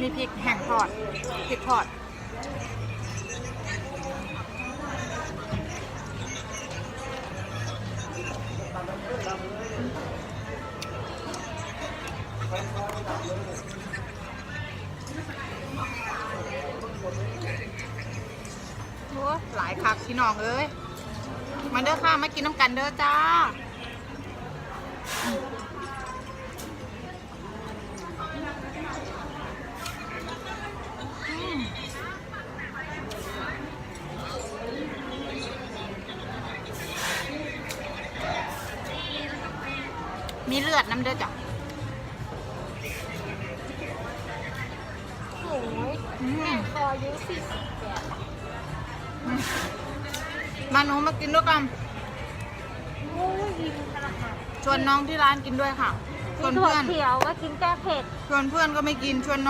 มีพริกแห้งทอดพริกทอดหลายคักพี่น้องเอ้ยมาเด้อค่ะมากินน้ำกันเด้อจ้า มีเลือดน้ำเด้อจ้ะโอ้ยอืมแม่คออายุสี่สิบแปดมาหนูมากินด้วยกันโอ้ยยิงขนาดนั้นชวนน้องที่ร้านกินด้วยค่ะชมีวนถั่วเพื่อนเขียวก็กินแก้เผ็ด ชวนเพื่อนก็ไม่กินชวน